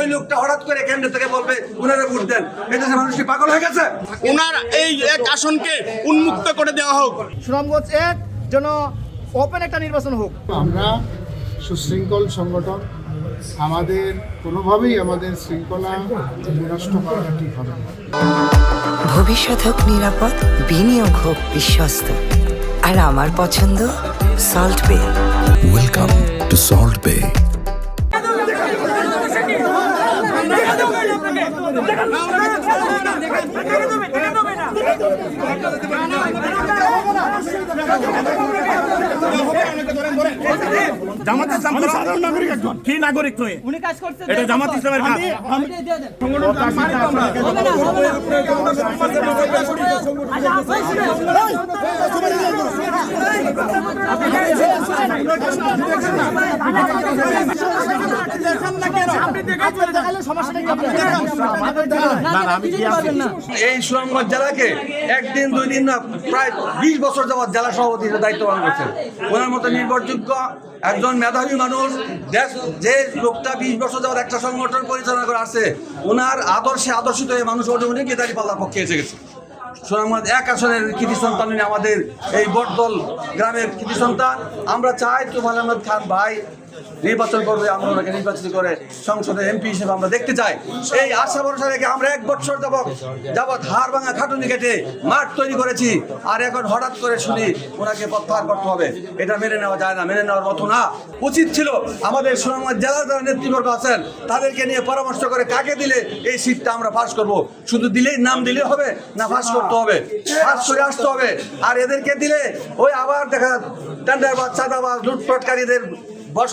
ওই লোকটা হঠাৎ করে কেন্দ্র থেকে বলবে উনারা ভোট দেন। এদেশের মানুষ কি পাগল হয়ে গেছে? ওনার এই এক আসনকে উন্মুক্ত করে দেওয়া হোক। সুনামগঞ্জ এক যেন ওপেন একটা নির্বাচন হোক। আমরা সুশৃঙ্খল সংগঠন আমাদের কোনোভাবেই আমাদের শৃঙ্খলা বিনষ্ট করাটা ঠিক হবে ভবিষ্যৎ হোক নিরাপদ বিনিয়োগ হোক বিশ্বস্ত। আর আমার পছন্দ সল্ট বে Welcome to Salt Bay. জামাত ইসলাম সাধারণ নাগরিক একজন কি নাগরিক নয় উনি কাজ করছে এটা জামাত ইসলামের কাজ এই সুনামগঞ্জ জেলাকে একদিন দুই দিন না প্রায় বিশ বছর যাবৎ জেলা সভাপতি হিসেবে দায়িত্ব পালন করছেন। ওনার মতো নির্ভরযোগ্য একজন মেধাবী মানুষ দেশ যে লোকটা বিশ বছর যাবৎ একটা সংগঠন পরিচালনা করে আসছে ওনার আদর্শে আদর্শিত হয়ে মানুষ অনেক কেদারি পাল্লার পক্ষে এসে গেছে। সুনামগঞ্জ এক আসনের কৃতি সন্তান আমাদের এই বটদল গ্রামের কৃতি সন্তান আমরা চাই আহমদ খান ভাই নির্বাচন করবে, আমরা ওনাকে নির্বাচিত করে সংসদে এমপি হিসেবে আমরা দেখতে চাই। এই আশা ভরসা রেখে আমরা এক বছর যাবৎ যাবৎ হাড় ভাঙা খাটুনি কেটে মাঠ তৈরি করেছি, আর এখন হঠাৎ করে শুনি ওনাকে প্রত্যাহার করতে হবে। এটা মেনে নেওয়া যায় না, মেনে নেওয়ার মতো না। উচিত ছিল আমাদের সুনামগঞ্জ জেলার যারা নেতৃবর্গ আছেন, তাদেরকে নিয়ে পরামর্শ করে কাকে দিলে এই সিটটা আমরা পাস করব? শুধু দিলেই নাম দিলে হবে না পাস করতে হবে? পাস করে আসতে হবে। আর এদেরকে দিলে ওই আবার দেখা টেন্ডার বা চাঁদা বা লুটপাটকারীদের বস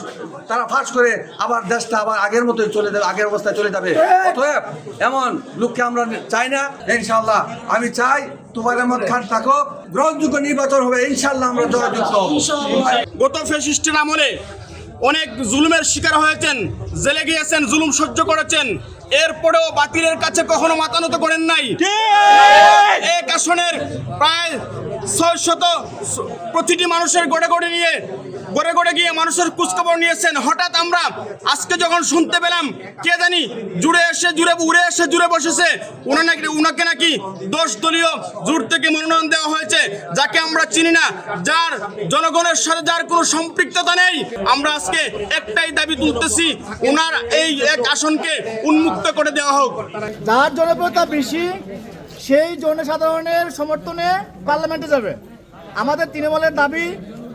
তারা ফাঁস করে আবার দেশটা আবার আগের মতোই চলে যাবে আগের অবস্থায় চলে যাবে। অতএব এমন লোককে আমরা চাই না ইনশাল্লাহ আমি চাই তুফাইল আহমদ খান থাকুক গ্রহণযোগ্য নির্বাচন হবে ইনশাল্লাহ আমরা জয়যুক্ত গত ফ্যাসিস্টের আমলে অনেক জুলুমের শিকার হয়েছেন জেলে গিয়েছেন জুলুম সহ্য করেছেন। এরপরেও বাতিলের কাছে কখনো মাথা নত করেন নাই। এক আসনের প্রায় ছয় শত প্রতিটি মানুষের গড়ে গড়ে নিয়ে গড়ে গড়ে গিয়ে মানুষের খোঁজখবর নিয়েছেন। হঠাৎ আমরা আজকে যখন শুনতে পেলাম, কে জানি জুড়ে এসে, জুড়ে উড়ে এসে, জুড়ে বসেছে উনি নাকি, উনাকে নাকি দশ দলীয় জোট থেকে মনোনয়ন দেওয়া হয়েছে, যাকে আমরা চিনি না, যার জনগণের সাথে যার কোনো সম্পৃক্ততা নেই। আমরা আজকে একটাই দাবি তুলতেছি ওনার এই এক আসনকে উন্মুক্ত করে দেওয়া হোক। যার জনপ্রিয়তা বেশি, সেই জনসাধারণের সমর্থনে পার্লামেন্টে যাবে। আমাদের তৃণমূলের দাবি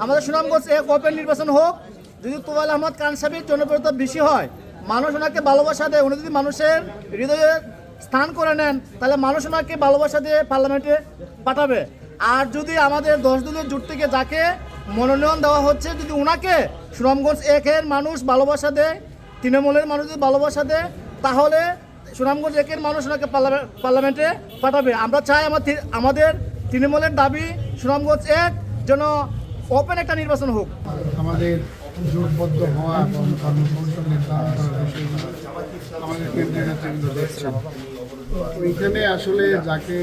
আমাদের সুনামগঞ্জ এক ওপেন নির্বাচন হোক, যদি তোয়াল আহমদ খান সাহেবের জনপ্রিয়তা বেশি হয়, মানুষ ওনাকে ভালোবাসা দেয়, উনি যদি মানুষের হৃদয়ে স্থান করে নেন, তাহলে মানুষ ওনাকে ভালোবাসা দিয়ে পার্লামেন্টে পাঠাবে। আর যদি আমাদের দশ দলীয় জোট থেকে যাকে মনোনয়ন দেওয়া হচ্ছে, যদি ওনাকে সুনামগঞ্জ একের মানুষ ভালোবাসা দেয়, তৃণমূলের মানুষ যদি ভালোবাসা দেয়, তাহলে সুনামগঞ্জ একের মানুষ ওনাকে পার্লামে- পার্লামেন্টে পাঠাবে। আমরা চাই আমার আমাদের তৃণমূলের দাবি সুনামগঞ্জ এক, যেন ওপেন একটা নির্বাচন হোক। আমাদের জোটবদ্ধ হওয়া এবং কর্মসংস্থান নির্ধারণ করার বিষয়গুলো আমাদের কেন্দ্রীয় নেতৃবৃন্দ দেখছেন। ওইখানে আসলে যাকে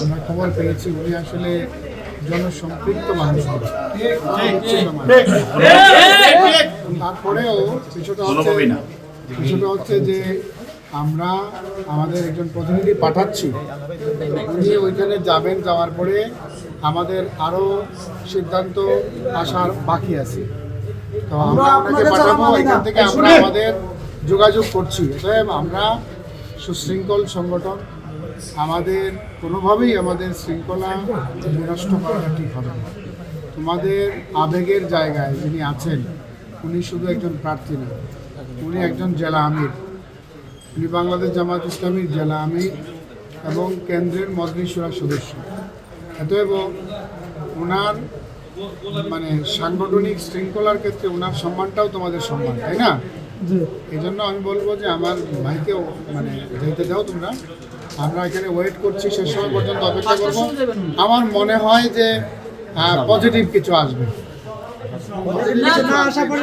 আমরা খবর পেয়েছি উনি আসলে জনসম্পৃক্ত মানুষ। মানুষ। তারপরেও কিছুটা হচ্ছে কিছুটা হচ্ছে যে আমরা আমাদের একজন প্রতিনিধি পাঠাচ্ছি। উনি ওইখানে যাবেন যাওয়ার পরে আমাদের আরও সিদ্ধান্ত আসার বাকি আছে। তো আমরা ওনাকে পাঠাবো এখান থেকে আমরা আমাদের যোগাযোগ করছি। অতএব আমরা সুশৃঙ্খল সংগঠন আমাদের কোনোভাবেই আমাদের শৃঙ্খলা বিনষ্ট করাটা ঠিক হবে না। তোমাদের আবেগের জায়গায় যিনি আছেন উনি শুধু একজন প্রার্থী না উনি একজন জেলা আমির। উনি বাংলাদেশ জামাত ইসলামীর জেলা আমির এবং কেন্দ্রের সুরার সদস্য। অতএব ওনার মানে সাংগঠনিক শৃঙ্খলার ক্ষেত্রে ওনার সম্মানটাও তোমাদের সম্মান তাই না এই জন্য আমি বলব যে আমার ভাইকে মানে যেতে দাও তোমরা আমরা এখানে ওয়েট করছি শেষ সময় পর্যন্ত অপেক্ষা করব আমার মনে হয় যে পজিটিভ কিছু আসবে না আশা করি